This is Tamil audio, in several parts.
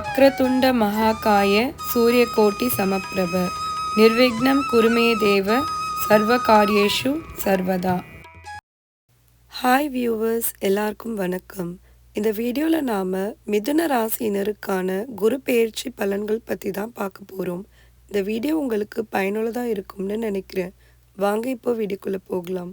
வக்ரதுண்ட மகாகாய சூரியகோட்டி சமப்பிரப. நிர்விக்னம் குருமே தேவ சர்வகாரியேஷு சர்வதா. ஹாய் வியூவர்ஸ் எல்லாருக்கும் வணக்கம். இந்த வீடியோவில் நாம் மிதுன ராசியினருக்கான குரு பெயர்ச்சி பலன்கள் பற்றி தான் பார்க்க போகிறோம் இந்த வீடியோ உங்களுக்கு பயனுள்ளதாக இருக்கும்னு நினைக்கிறேன். வாங்க இப்போ வீடியோக்குள்ளே போகலாம்.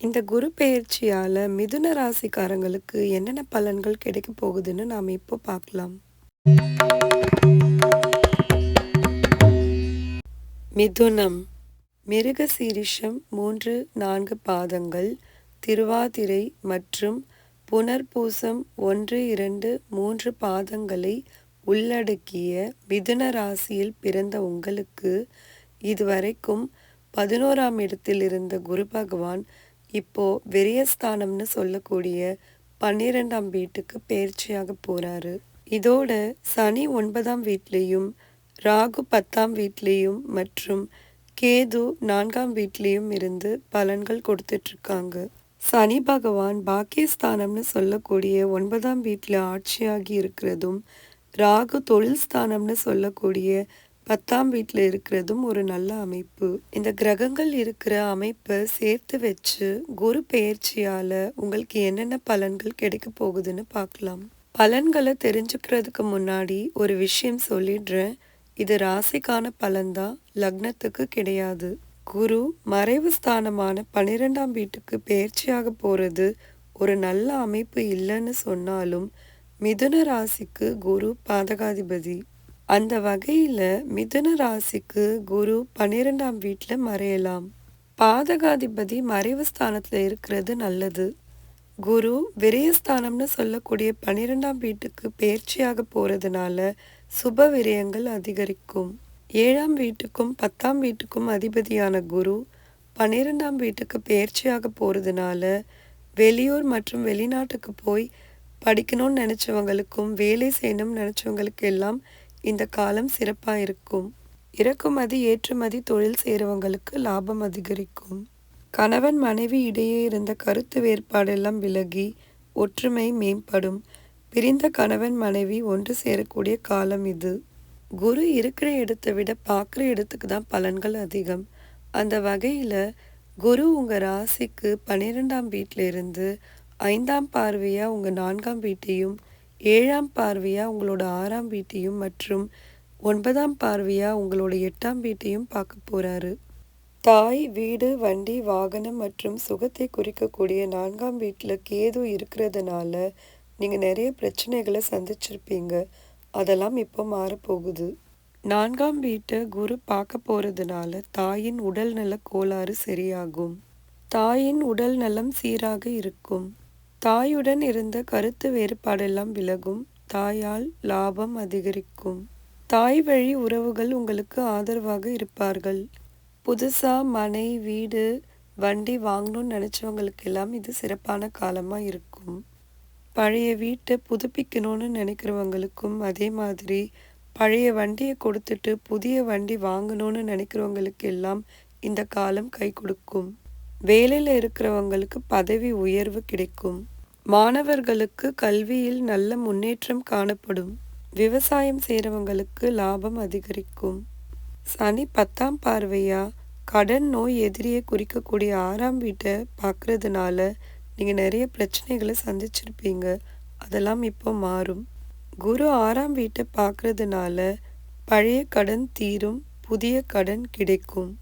இந்த குரு பெயர்ச்சியால் மிதுன ராசிக்காரங்களுக்கு என்னென்ன பலன்கள் கிடைக்க போகுதுன்னு நாம் இப்போ பார்க்கலாம். மிதுனம் மிருக சீரிஷம் மூன்று நான்கு பாதங்கள் திருவாதிரை மற்றும் புனர்பூசம் ஒன்று இரண்டு மூன்று பாதங்களை உள்ளடக்கிய மிதுன ராசியில் பிறந்த உங்களுக்கு இதுவரைக்கும் பதினோராம் இடத்தில் இருந்த குரு பகவான் இப்போ விரயஸ்தானம்னு சொல்லக்கூடிய பன்னிரெண்டாம் வீட்டுக்கு பயிற்சியாக போறாரு. இதோட சனி ஒன்பதாம் வீட்லேயும் ராகு பத்தாம் வீட்லேயும் மற்றும் கேது நான்காம் வீட்லேயும் இருந்து பலன்கள் கொடுத்துட்ருக்காங்க. சனி பகவான் பாக்கியஸ்தானம்னு சொல்லக்கூடிய ஒன்பதாம் வீட்டில் ஆட்சியாகி இருக்கிறதும் ராகு தொழில் ஸ்தானம்னு சொல்லக்கூடிய பத்தாம் வீட்டில் இருக்கிறதும் ஒரு நல்ல அமைப்பு. இந்த கிரகங்கள் இருக்கிற அமைப்பை சேர்த்து வச்சு குரு பெயர்ச்சியால் உங்களுக்கு என்னென்ன பலன்கள் கிடைக்க போகுதுன்னு பார்க்கலாம். பலன்களை தெரிஞ்சுக்கிறதுக்கு முன்னாடி ஒரு விஷயம் சொல்லிடுறேன். இது ராசிக்கான பலன்தான் லக்னத்துக்கு கிடையாது. குரு மறைவு ஸ்தானமான பன்னிரெண்டாம் வீட்டுக்கு பெயர்ச்சியாக போகிறது ஒரு நல்ல அமைப்பு இல்லைன்னு சொன்னாலும் மிதுன ராசிக்கு குரு பாதகாதிபதி. அந்த வகையில் மிதுன ராசிக்கு குரு பன்னிரெண்டாம் வீட்டில் மறையலாம். பாதகாதிபதி மறைவு ஸ்தானத்தில் இருக்கிறது நல்லது. குரு விரயஸ்தானம்னு சொல்லக்கூடிய பன்னிரெண்டாம் வீட்டுக்கு பயிற்சியாக போகிறதுனால சுப விரயங்கள் அதிகரிக்கும். ஏழாம் வீட்டுக்கும் பத்தாம் வீட்டுக்கும் அதிபதியான குரு பன்னிரெண்டாம் வீட்டுக்கு பயிற்சியாக போகிறதுனால வெளியூர் மற்றும் வெளிநாட்டுக்கு போய் படிக்கணும்னு நினச்சவங்களுக்கும் வேலை செய்யணும்னு நினச்சவங்களுக்கு எல்லாம் இந்த காலம் சிறப்பாக இருக்கும். இறக்குமதி ஏற்றுமதி தொழில் செய்கிறவங்களுக்கு லாபம் அதிகரிக்கும். கணவன் மனைவி இடையே இருந்த கருத்து வேறுபாடெல்லாம் விலகி ஒற்றுமை மேம்படும். பிரிந்த கணவன் மனைவி ஒன்று சேரக்கூடிய காலம் இது. குரு இருக்கிற இடத்தை விட பார்க்குற இடத்துக்கு தான் பலன்கள் அதிகம். அந்த வகையில் குரு உங்கள் ராசிக்கு பன்னிரெண்டாம் வீட்டிலிருந்து ஐந்தாம் பார்வையாக உங்கள் நான்காம் வீட்டையும் ஏழாம் பார்வையாக உங்களோட ஆறாம் வீட்டையும் மற்றும் ஒன்பதாம் பார்வையாக உங்களோட எட்டாம் வீட்டையும் பார்க்க போகிறாரு தாய் வீடு வண்டி வாகனம் மற்றும் சுகத்தை குறிக்கக்கூடிய நான்காம் வீட்டில் கேது இருக்கிறதுனால நீங்கள் நிறைய பிரச்சனைகளை சந்திச்சிருப்பீங்க. அதெல்லாம் இப்போ மாறப்போகுது. நான்காம் வீட்டை குரு பார்க்க போகிறதுனால தாயின் உடல்நல கோளாறு சரியாகும். தாயின் உடல் நலம் சீராக இருக்கும். தாயுடன் இருந்த கருத்து வேறுபாடெல்லாம் விலகும். தாயால் லாபம் அதிகரிக்கும். தாய் வழி உறவுகள் உங்களுக்கு ஆதரவாக இருப்பார்கள். புதுசாக மனை வீடு வண்டி வாங்கணும்னு நினச்சவங்களுக்கு எல்லாம் இது சிறப்பான காலமாக இருக்கும். பழைய வீட்டை புதுப்பிக்கணும்னு நினைக்கிறவங்களுக்கும் அதே மாதிரி பழைய வண்டியை கொடுத்துட்டு புதிய வண்டி வாங்கணும்னு நினைக்கிறவங்களுக்கு எல்லாம் இந்த காலம் கை கொடுக்கும். வேலையில் இருக்கிறவங்களுக்கு பதவி உயர்வு கிடைக்கும். மாணவர்களுக்கு கல்வியில் நல்ல முன்னேற்றம் காணப்படும். விவசாயம் செய்கிறவங்களுக்கு லாபம் அதிகரிக்கும். சனி பத்தாம் பார்வையா? கடன் நோய் எதிரியை குறிக்கக்கூடிய ஆறாம் வீட்டை பார்க்கறதுனால நீங்கள் நிறைய பிரச்சனைகளை சந்திச்சிருப்பீங்க. அதெல்லாம் இப்போ மாறும். குரு ஆறாம் வீட்டை பார்க்கறதுனால பழைய கடன் தீரும் புதிய கடன் கிடைக்கும்.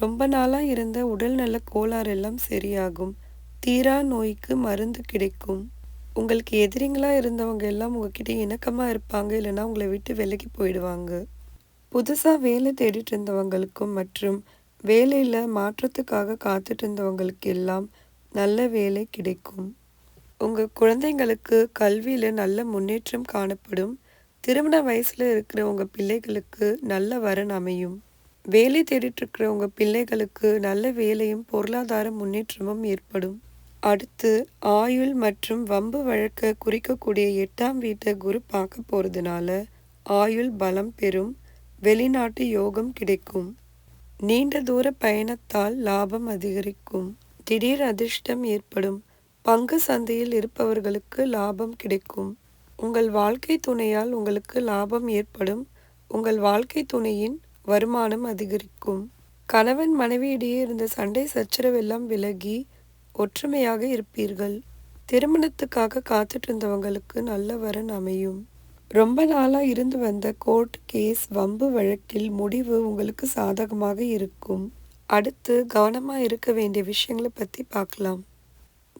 ரொம்ப நாளாக இருந்த உடல்நல கோளாறு எல்லாம் சரியாகும். தீரா நோய்க்கு மருந்து கிடைக்கும். உங்களுக்கு எதிரிங்களாக இருந்தவங்க எல்லாம் உங்ககிட்ட இணக்கமாக இருப்பாங்க இல்லைன்னா உங்களை விட்டு விலகி போயிடுவாங்க. புதுசாக வேலை தேடிட்டு இருந்தவங்களுக்கும் மற்றும் வேலையில் மாற்றத்துக்காக காத்துட்டு இருந்தவங்களுக்கு எல்லாம் நல்ல வேலை கிடைக்கும். உங்கள் குழந்தைங்களுக்கு கல்வியில் நல்ல முன்னேற்றம் காணப்படும். திருமண வயசில் இருக்கிற உங்கள் பிள்ளைகளுக்கு நல்ல வரன் அமையும். வேலை தேடிட்டு உங்கள் பிள்ளைகளுக்கு நல்ல வேலையும் பொருளாதார முன்னேற்றமும் ஏற்படும். அடுத்து ஆயுள் மற்றும் வம்பு வழக்க குறிக்கக்கூடிய எட்டாம் வீட்டை குரு பார்க்க போகிறதுனால ஆயுள் பலம் பெறும் வெளிநாட்டு யோகம் கிடைக்கும். நீண்ட தூர பயணத்தால் லாபம் அதிகரிக்கும். திடீர் அதிர்ஷ்டம் ஏற்படும். பங்கு சந்தையில் இருப்பவர்களுக்கு லாபம் கிடைக்கும். உங்கள் வாழ்க்கை துணையால் உங்களுக்கு லாபம் ஏற்படும். உங்கள் வாழ்க்கை துணையின் வருமானம் அதிகரிக்கும். கணவன் மனைவியிடையே இருந்த சண்டை சச்சரவெல்லாம் விலகி ஒற்றுமையாக இருப்பீர்கள். திருமணத்துக்காக காத்துட்டு இருந்தவங்களுக்கு நல்ல வரன் அமையும். ரொம்ப நாளாக இருந்து வந்த கோர்ட் கேஸ் வம்பு வழக்கில் முடிவு உங்களுக்கு சாதகமாக இருக்கும். அடுத்து கவனமாக இருக்க வேண்டிய விஷயங்களை பற்றி பார்க்கலாம்.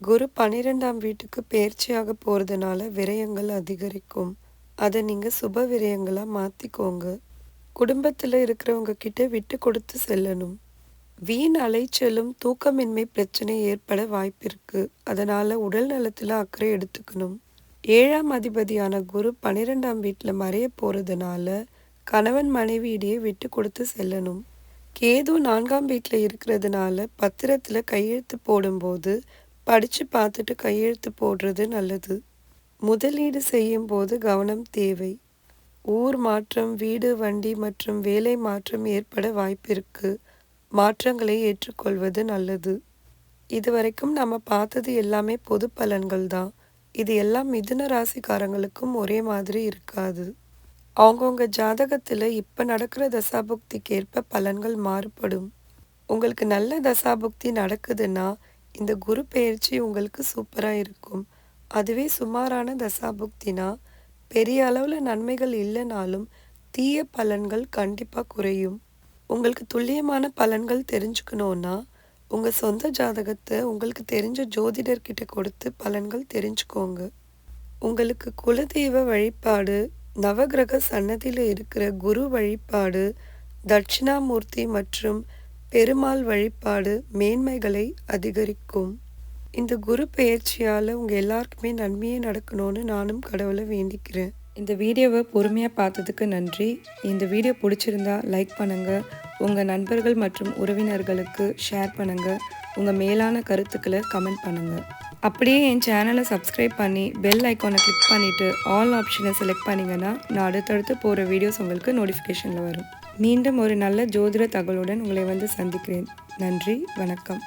குரு பன்னிரெண்டாம் வீட்டுக்கு பயிற்சியாக போகிறதுனால விரயங்கள் அதிகரிக்கும். அதை நீங்கள் சுப விரயங்களாக மாற்றிக்கோங்க குடும்பத்தில் இருக்கிறவங்க கிட்ட விட்டு கொடுத்து செல்லணும். வீண் அலைச்சலும் தூக்கமின்மை பிரச்சனை ஏற்பட வாய்ப்பிருக்கு அதனால் உடல் நலத்தில் அக்கறை எடுத்துக்கணும். ஏழாம் அதிபதியான குரு பன்னிரெண்டாம் வீட்டில் மறைய போகிறதுனால கணவன் மனைவியிடையே விட்டு கொடுத்து செல்லணும். கேது நான்காம் வீட்டில் இருக்கிறதுனால பத்திரத்தில் கையெழுத்து போடும்போது படித்து பார்த்துட்டு கையெழுத்து போடுறது நல்லது. முதலீடு செய்யும் போது கவனம் தேவை. ஊர் மாற்றம் வீடு வண்டி மற்றும் வேலை மாற்றம் ஏற்பட வாய்ப்பிருக்கு. மாற்றங்களை ஏற்றுக்கொள்வது நல்லது. இதுவரைக்கும் நம்ம பார்த்தது எல்லாமே பொது பலன்கள் தான். இது எல்லாம் மிதுன ராசிக்காரங்களுக்கும் ஒரே மாதிரி இருக்காது. அவங்கவுங்க ஜாதகத்தில் இப்போ நடக்கிற தசாபுக்திக்கு ஏற்ப பலன்கள் மாறுபடும். உங்களுக்கு நல்ல தசாபுக்தி நடக்குதுன்னா இந்த குரு பெயர்ச்சி உங்களுக்கு சூப்பராக இருக்கும். அதுவே சுமாரான தசாபுக்தினா பெரிய அளவில் நன்மைகள் இல்லைனாலும் தீய பலன்கள் கண்டிப்பாக குறையும். உங்களுக்கு துல்லியமான பலன்கள் தெரிஞ்சுக்கணுன்னா உங்கள் சொந்த ஜாதகத்தை உங்களுக்கு தெரிஞ்ச ஜோதிடர்கிட்ட கொடுத்து பலன்கள் தெரிஞ்சுக்கோங்க. உங்களுக்கு குலதெய்வ வழிபாடு நவகிரக சன்னதியில் இருக்கிற குரு வழிபாடு தட்சிணாமூர்த்தி மற்றும் பெருமாள் வழிபாடு மேன்மைகளை அதிகரிக்கும். இந்த குரு பயிற்சியால் உங்கள் எல்லாருக்குமே நன்மையே நடக்கணும்னு நானும் கடவுளை வேண்டிக்கிறேன். இந்த வீடியோவை பொறுமையாக பார்த்ததுக்கு நன்றி. இந்த வீடியோ பிடிச்சிருந்தா லைக் பண்ணுங்கள் உங்கள் நண்பர்கள் மற்றும் உறவினர்களுக்கு ஷேர் பண்ணுங்கள் உங்கள் மேலான கருத்துக்களை கமெண்ட் பண்ணுங்கள் அப்படியே என் சேனலை சப்ஸ்கிரைப் பண்ணி பெல் ஐக்கானை கிளிக் பண்ணிவிட்டு ஆல் ஆப்ஷனை செலக்ட் பண்ணிங்கன்னா நான் அடுத்தடுத்து போகிற வீடியோஸ் உங்களுக்கு நோட்டிஃபிகேஷனில் வரும். மீண்டும் ஒரு நல்ல ஜோதிட தகவலுடன் உங்களை வந்து சந்திக்கிறேன். நன்றி வணக்கம்.